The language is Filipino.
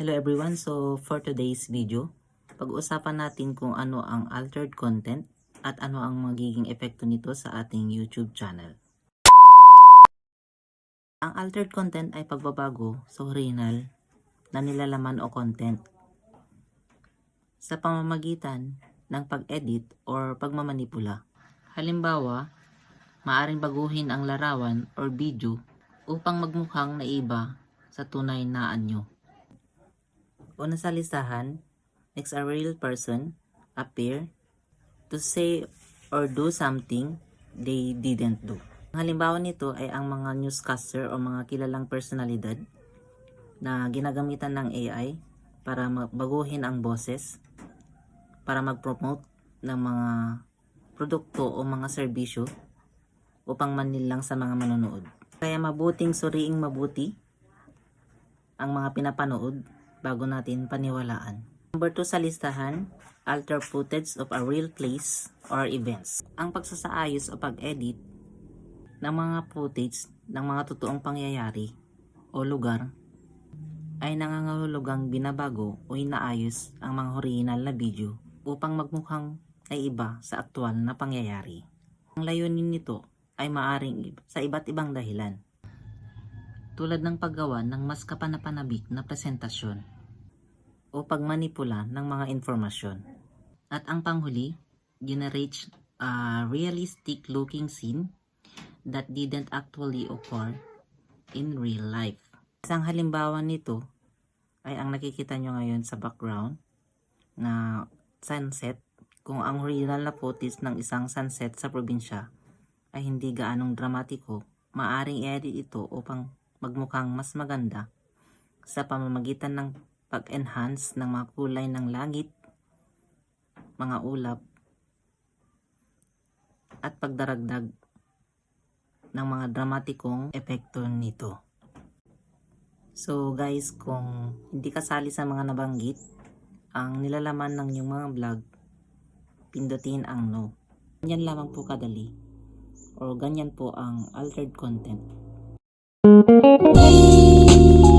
Hello everyone, so for today's video, pag-uusapan natin kung ano ang altered content at ano ang magiging epekto nito sa ating YouTube channel. Ang altered content ay pagbabago sa original na nilalaman o content sa pamamagitan ng pag-edit or pagmamanipula. Halimbawa, maaring baguhin ang larawan or video upang magmukhang naiba sa tunay na anyo. Una sa listahan, makes a real person appear to say or do something they didn't do. Ang halimbawa nito ay ang mga newscaster o mga kilalang personalidad na ginagamitan ng AI para baguhin ang boses, para mag-promote ng mga produkto o mga serbisyo upang manlilang sa mga manonood. Kaya mabuting suriing mabuti ang mga pinapanood bago natin paniwalaan. Number 2 sa listahan, alter footage of a real place or events. Ang pagsasaayos o pag-edit ng mga footage ng mga totoong pangyayari o lugar ay nangangahulugang binabago o inaayos ang mga original na video upang magmukhang ay iba sa aktual na pangyayari. Ang layunin nito ay maaring sa iba't ibang dahilan tulad ng paggawa ng mas kapanapanabik na presentasyon o pagmanipula ng mga informasyon. At ang panghuli, generate a realistic looking scene that didn't actually occur in real life. Isang halimbawa nito ay ang nakikita nyo ngayon sa background na sunset kung ang original na footage ng isang sunset sa probinsya ay hindi gaanong dramatiko, maaring i-edit ito upang magmukhang mas maganda sa pamamagitan ng pag-enhance ng mga kulay ng langit, mga ulap, at pagdaragdag ng mga dramatikong epekto nito. So guys, kung hindi kasali sa mga nabanggit, ang nilalaman ng yung mga vlog, pindutin ang no. Ganyan lamang po kadali or ganyan po ang altered content. Thank you.